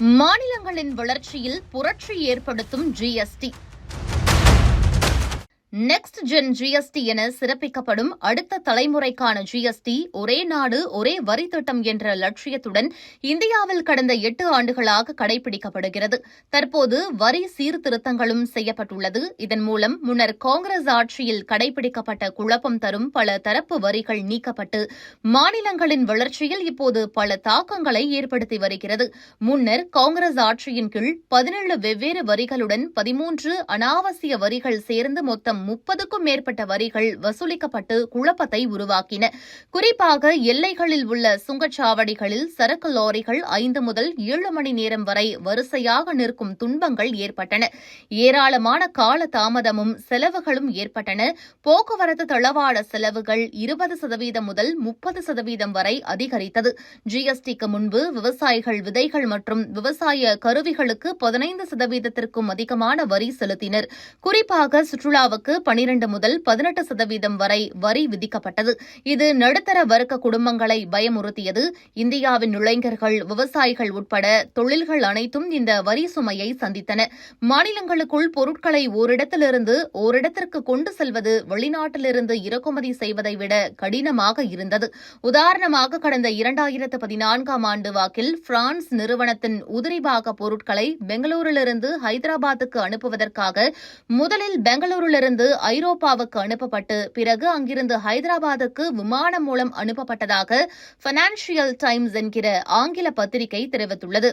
மாநிலங்களின் வளர்ச்சியில் புரட்சி ஏற்படுத்தும் ஜிஎஸ்டி நெக்ஸ்ட் ஜென் ஜிஎஸ்டி என சிறப்பிக்கப்படும் அடுத்த தலைமுறைக்கான ஜிஎஸ்டி ஒரே நாடு ஒரே வரி திட்டம் என்ற லட்சியத்துடன் இந்தியாவில் கடந்த எட்டு ஆண்டுகளாக கடைபிடிக்கப்படுகிறது. தற்போது வரி சீர்திருத்தங்களும் செய்யப்பட்டுள்ளது. இதன் மூலம் முன்னர் காங்கிரஸ் ஆட்சியில் கடைபிடிக்கப்பட்ட குழப்பம் தரும் பல தரப்பு வரிகள் நீக்கப்பட்டு மாநிலங்களின் வளர்ச்சியில் இப்போது பல தாக்கங்களை ஏற்படுத்தி வருகிறது. முன்னர் காங்கிரஸ் ஆட்சியின் கீழ் பதினேழு வெவ்வேறு வரிகளுடன் பதிமூன்று அனாவசிய வரிகள் சேர்ந்து மொத்தம் முப்பதுக்கும் மேற்பட்ட வரிகள் வசூலிக்கப்பட்டு குழப்பத்தை உருவாக்கின. குறிப்பாக எல்லைகளில் உள்ள சுங்கச்சாவடிகளில் சரக்கு லாரிகள் ஐந்து முதல் ஏழு மணி நேரம் வரை வரிசையாக நிற்கும் துன்பங்கள் ஏற்பட்டன. ஏராளமான கால தாமதமும் செலவுகளும் ஏற்பட்டன. போக்குவரத்து தளவாட செலவுகள் இருபது சதவீதம் முதல் முப்பது சதவீதம் வரை அதிகரித்தது. ஜிஎஸ்டிக்கு முன்பு விவசாயிகள் விதைகள் மற்றும் விவசாய கருவிகளுக்கு பதினைந்து சதவீதத்திற்கும் அதிகமான வரி செலுத்தினர். குறிப்பாக சுற்றுலாவுக்கு பனிரண்டு முதல் பதினெட்டு சதவீதம் வரை வரி விதிக்கப்பட்டது. இது நடுத்தர வர்க்க குடும்பங்களை பயமுறுத்தியது. இந்தியாவின் இளைஞர்கள் விவசாயிகள் உட்பட தொழில்கள் அனைத்தும் இந்த வரி சுமையை சந்தித்தன. மாநிலங்களுக்குள் பொருட்களை ஓரிடத்திலிருந்து ஓரிடத்திற்கு கொண்டு செல்வது வெளிநாட்டிலிருந்து இறக்குமதி செய்வதை விட கடினமாக இருந்தது. உதாரணமாக கடந்த இரண்டாயிரத்து பதினான்காம் ஆண்டு வாக்கில் பிரான்ஸ் நிறுவனத்தின் உதிரிபாக பொருட்களை பெங்களூரிலிருந்து ஹைதராபாத்துக்கு அனுப்புவதற்காக முதலில் பெங்களூரிலிருந்து ஐரோப்பாவுக்கு அனுப்பப்பட்டு பிறகு அங்கிருந்து ஹைதராபாத்துக்கு விமானம் மூலம் அனுப்பப்பட்டதாக பைனான்சியல் டைம்ஸ் என்கிற ஆங்கில பத்திரிகை தெரிவித்துள்ளது.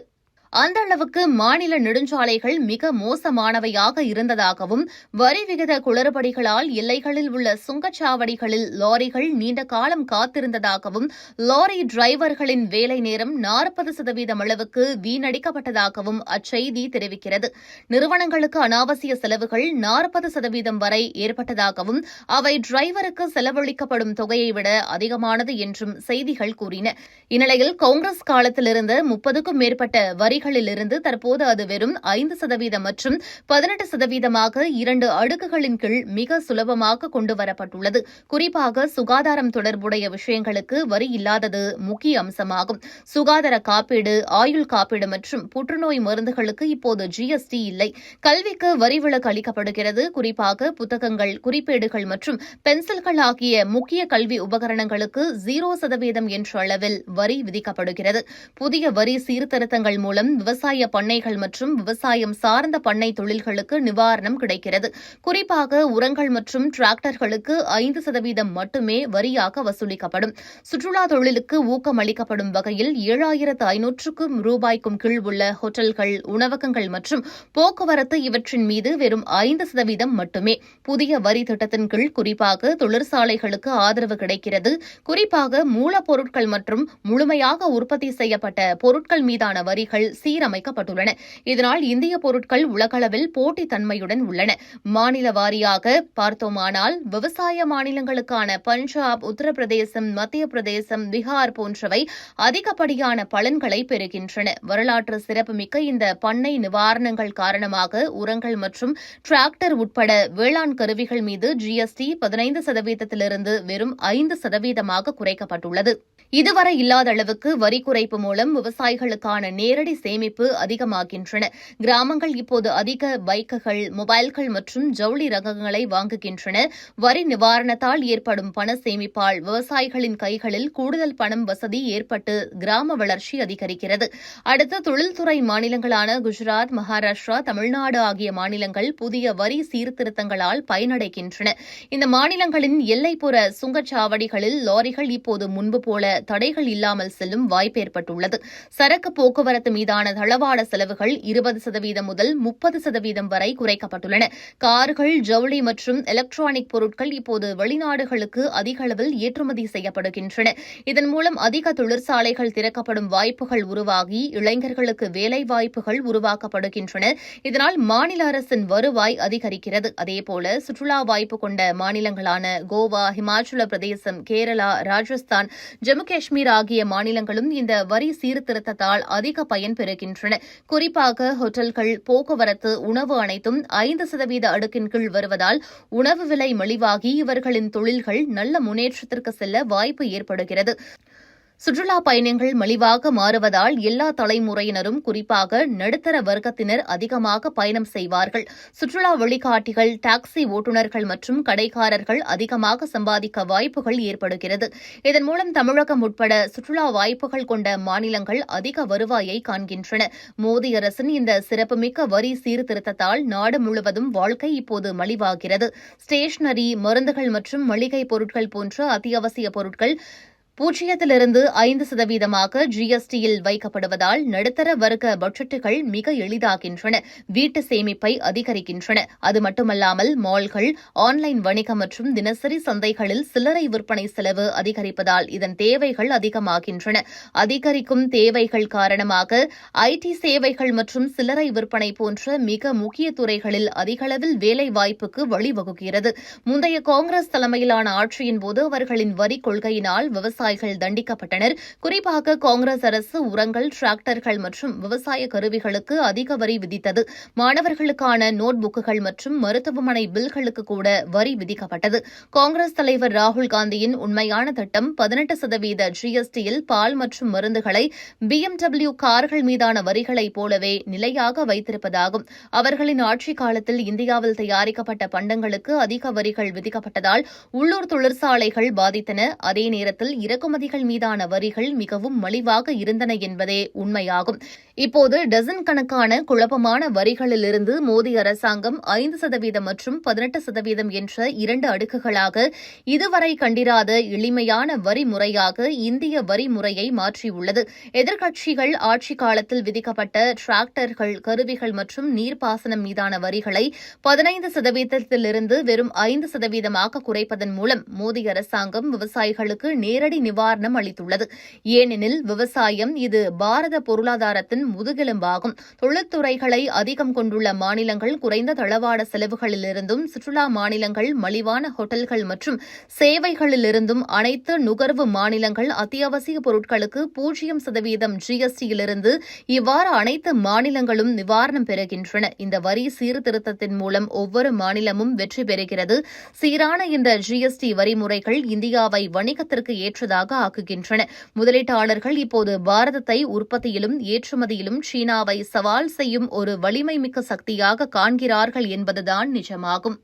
அந்த அளவுக்கு மாநில நெடுஞ்சாலைகள் மிக மோசமானவையாக இருந்ததாகவும் வரி விகித குளறுபடிகளால் எல்லைகளில் உள்ள சுங்கச்சாவடிகளில் லாரிகள் நீண்ட காலம் காத்திருந்ததாகவும் லாரி டிரைவர்களின் வேலை நேரம் நாற்பது சதவீதம் அளவுக்கு வீணடிக்கப்பட்டதாகவும் அச்செய்தி தெரிவிக்கிறது. நிறுவனங்களுக்கு அனாவசிய செலவுகள் நாற்பது சதவீதம் வரை ஏற்பட்டதாகவும் அவை டிரைவருக்கு செலவழிக்கப்படும் தொகையை விட அதிகமானது என்றும் செய்திகள் கூறின. இந்நிலையில் காங்கிரஸ் காலத்திலிருந்து முப்பதுக்கும் மேற்பட்ட வரிகளிலிருந்து தற்போது அது வெறும் ஐந்து சதவீதம் மற்றும் பதினெட்டு சதவீதமாக இரண்டு அடுக்குகளின் கீழ் மிக சுலபமாக கொண்டுவரப்பட்டுள்ளது குறிப்பாக சுகாதாரம் தொடர்புடைய விஷயங்களுக்கு வரி இல்லாதது முக்கிய அம்சமாகும். சுகாதார காப்பீடு ஆயுள் காப்பீடு மற்றும் புற்றுநோய் மருந்துகளுக்கு இப்போது ஜிஎஸ்டி இல்லை. கல்விக்கு வரி விலக்கு அளிக்கப்படுகிறது. குறிப்பாக புத்தகங்கள் குறிப்பேடுகள் மற்றும் பென்சில்கள் ஆகிய முக்கிய கல்வி உபகரணங்களுக்கு ஜீரோ சதவீதம் என்ற அளவில் வரி விதிக்கப்படுகிறது. புதிய வரி சீர்திருத்தங்கள் மூலம் விவசாய பண்ணைகள் மற்றும் விவசாயம் சார்ந்த பண்ணை தொழில்களுக்கு நிவாரணம் கிடைக்கிறது. குறிப்பாக உரங்கள் மற்றும் டிராக்டர்களுக்கு ஐந்து சதவீதம் மட்டுமே வரியாக வசூலிக்கப்படும். சுற்றுலா தொழிலுக்கு ஊக்கம் அளிக்கப்படும் வகையில் ஏழாயிரத்து ஐநூற்றுக்கும் ரூபாய்க்கும் கீழ் உள்ள ஹோட்டல்கள் உணவகங்கள் மற்றும் போக்குவரத்து இவற்றின் மீது வெறும் ஐந்து சதவீதம் மட்டுமே. புதிய வரி திட்டத்தின் கீழ் குறிப்பாக தொழிற்சாலைகளுக்கு ஆதரவு கிடைக்கிறது. குறிப்பாக மூலப்பொருட்கள் மற்றும் முழுமையாக உற்பத்தி செய்யப்பட்ட பொருட்கள் மீதான வரிகள் சீரமைக்கப்பட்டுள்ளன. இதனால் இந்திய பொருட்கள் உலகளவில் போட்டித்தன்மையுடன் உள்ளன. மாநில வாரியாக பார்த்தோமானால் விவசாய மாநிலங்களுக்கான பஞ்சாப் உத்தரப்பிரதேசம் மத்திய பிரதேசம் பீகார் போன்றவை அதிகப்படியான பலன்களை பெறுகின்றன. வரலாற்று சிறப்புமிக்க இந்த பண்ணை நிவாரணங்கள் காரணமாக உரங்கள் மற்றும் டிராக்டர் உட்பட வேளாண் கருவிகள் மீது ஜிஎஸ்டி பதினைந்து சதவீதத்திலிருந்து வெறும் ஐந்து சதவீதமாக குறைக்கப்பட்டுள்ளது. இதுவரை இல்லாத அளவுக்கு வரி குறைப்பு மூலம் விவசாயிகளுக்கான நேரடி சேமிப்பு அதிகமாகின்றன. கிராமங்கள் இப்போது அதிக பைக்குகள் மொபைல்கள் மற்றும் ஜவுளி ரகங்களை வாங்குகின்றன. வரி நிவாரணத்தால் ஏற்படும் பண சேமிப்பால் விவசாயிகளின் கைகளில் கூடுதல் பணம் வசதி ஏற்பட்டு கிராம வளர்ச்சி அதிகரிக்கிறது. அடுத்த தொழில்துறை மாநிலங்களான குஜராத் மகாராஷ்டிரா தமிழ்நாடு ஆகிய மாநிலங்கள் புதிய வரி சீர்திருத்தங்களால் பயனடைகின்றன. இந்த மாநிலங்களின் எல்லைப்புற சுங்கச்சாவடிகளில் லாரிகள் இப்போது முன்பு போல தடைகள் இல்லாமல் செல்லும் வாய்ப்பு ஏற்பட்டுள்ளது. சரக்கு போக்குவரத்து மீதான தளவாட செலவுகள் இருபது சதவீதம் முதல் முப்பது சதவீதம் வரை குறைக்கப்பட்டுள்ளன. கார்கள் ஜவுளி மற்றும் எலக்ட்ரானிக் பொருட்கள் இப்போது வெளிநாடுகளுக்கு அதிக அளவில் ஏற்றுமதி செய்யப்படுகின்றன. இதன் மூலம் அதிக தொழிற்சாலைகள் திறக்கப்படும் வாய்ப்புகள் உருவாகி இளைஞர்களுக்கு வேலை வாய்ப்புகள் உருவாக்கப்படுகின்றன. இதனால் மாநில அரசின் வருவாய் அதிகரிக்கிறது. அதேபோல சுற்றுலா வாய்ப்பு கொண்ட மாநிலங்களான கோவா ஹிமாச்சல பிரதேசம் கேரளா ராஜஸ்தான் ஜம்மு காஷ்மீர் ஆகிய மாநிலங்களும் இந்த வரி சீர்திருத்தத்தால் அதிக பயன் பெறுகின்றன. குறிப்பாக ஹோட்டல்கள் போக்குவரத்து உணவு அனைத்தும் ஐந்து சதவீத அடுக்கின் கீழ் வருவதால் உணவு விலை மலிவாகி இவர்களின் தொழில்கள் நல்ல முன்னேற்றத்திற்கு செல்ல வாய்ப்பு ஏற்படுகிறது. சுற்றுலா பயணிகள் மலிவாக மாறுவதால் எல்லா தலைமுறையினரும் குறிப்பாக நடுத்தர வர்க்கத்தினர் அதிகமாக பயணம் செய்வார்கள். சுற்றுலா வழிகாட்டிகள் டாக்ஸி ஓட்டுநர்கள் மற்றும் கடைக்காரர்கள் அதிகமாக சம்பாதிக்க வாய்ப்புகள் ஏற்படுகிறது. இதன் மூலம் தமிழகம் உட்பட சுற்றுலா வாய்ப்புகள் கொண்ட மாநிலங்கள் அதிக வருவாயை காண்கின்றன. மோடி அரசின் இந்த சிறப்புமிக்க வரி சீர்திருத்தத்தால் நாடு முழுவதும் வாழ்க்கை இப்போது மலிவாகிறது. ஸ்டேஷனரி மருந்துகள் மற்றும் மளிகை பொருட்கள் போன்ற அத்தியாவசிய பொருட்கள் பூஜ்ஜியத்திலிருந்து ஐந்து சதவீதமாக ஜிஎஸ்டியில் வைக்கப்படுவதால் நடுத்தர வர்க்க பட்ஜெட்டுகள் மிக எளிதாகின்றன. வீட்டு சேமிப்பை அதிகரிக்கின்றன. அது மட்டுமல்லாமல் மால்கள் ஆன்லைன் வணிகம் மற்றும் தினசரி சந்தைகளில் சில்லறை விற்பனை செலவு அதிகரிப்பதால் இதன் தேவைகள் அதிகமாகின்றன. அதிகரிக்கும் தேவைகள் காரணமாக ஐடி சேவைகள் மற்றும் சில்லறை விற்பனை போன்ற மிக முக்கிய துறைகளில் அதிகளவில் வேலைவாய்ப்புக்கு வழிவகுக்கிறது. முந்தைய காங்கிரஸ் தலைமையிலான ஆட்சியின் போது அவர்களின் வரி கொள்கையினால் விவசாய விவசாயிகள் தண்டிக்கப்பட்டனர். குறிப்பாக காங்கிரஸ் அரசு உரங்கள் டிராக்டர்கள் மற்றும் விவசாய கருவிகளுக்கு அதிக வரி விதித்தது. மாணவர்களுக்கான நோட் புக்குகள் மற்றும் மருத்துவமனை பில்களுக்கு கூட வரி விதிக்கப்பட்டது. காங்கிரஸ் தலைவர் ராகுல் காந்தியின் உண்மையான திட்டம் பதினெட்டு சதவீத ஜிஎஸ்டியில் பால் மற்றும் மருந்துகளை பிஎம்டபிள்யூ கார்கள் மீதான வரிகளைப் போலவே நிலையாக வைத்திருப்பதாகும். அவர்களின் ஆட்சிக் காலத்தில் இந்தியாவில் தயாரிக்கப்பட்ட பண்டங்களுக்கு அதிக வரிகள் விதிக்கப்பட்டதால் உள்ளூர் தொழிற்சாலைகள் பாதித்தன. அதே நேரத்தில் இறக்குமதிகள் மீதான வரிகள் மிகவும் மலிவாக இருந்தன என்பதே உண்மையாகும். இப்போது டசன் கணக்கான குழப்பமான வரிகளிலிருந்து மோடி அரசாங்கம் ஐந்து சதவீதம் மற்றும் பதினெட்டு சதவீதம் என்ற இரண்டு அடுக்குகளாக இதுவரை கண்டிராத எளிமையான வரி முறையாக இந்திய வரி முறையை மாற்றியுள்ளது. எதிர்க்கட்சிகள் ஆட்சி காலத்தில் விதிக்கப்பட்ட டிராக்டர்கள் கருவிகள் மற்றும் நீர்ப்பாசனம் மீதான வரிகளை பதினைந்து சதவீதத்திலிருந்து வெறும் ஐந்து சதவீதமாக குறைப்பதன் மூலம் மோடி அரசாங்கம் விவசாயிகளுக்கு நேரடி நிவாரணம் அளித்துள்ளது. ஏனெனில் விவசாயம் இது பாரத பொருளாதாரத்தின் முதுகெலும்பாகும். தொழிற்துறைகளை அதிகம் கொண்டுள்ள மாநிலங்கள் குறைந்த தளவாட செலவுகளிலிருந்தும் சுற்றுலா மாநிலங்கள் மலிவான ஹோட்டல்கள் மற்றும் சேவைகளிலிருந்தும் அனைத்து நுகர்வு மாநிலங்கள் அத்தியாவசிய பொருட்களுக்கு பூஜ்ஜியம் சதவீதம் ஜிஎஸ்டியிலிருந்து இவ்வாறு அனைத்து மாநிலங்களும் நிவாரணம் பெறுகின்றன. இந்த வரி சீர்திருத்தத்தின் மூலம் ஒவ்வொரு மாநிலமும் வெற்றி பெறுகிறது. சீரான இந்த ஜிஎஸ்டி வரிமுறைகள் இந்தியாவை வணிகத்திற்கு ஏற்றதாக ஆக்குகின்றன. முதலீட்டாளர்கள் இப்போது பாரதத்தை உற்பத்தியிலும் ஏற்றுமதியிலும் சீனாவை சவால் செய்யும் ஒரு வலிமை மிக்க சக்தியாக காண்கிறார்கள் என்பதுதான் நிஜமாகும்.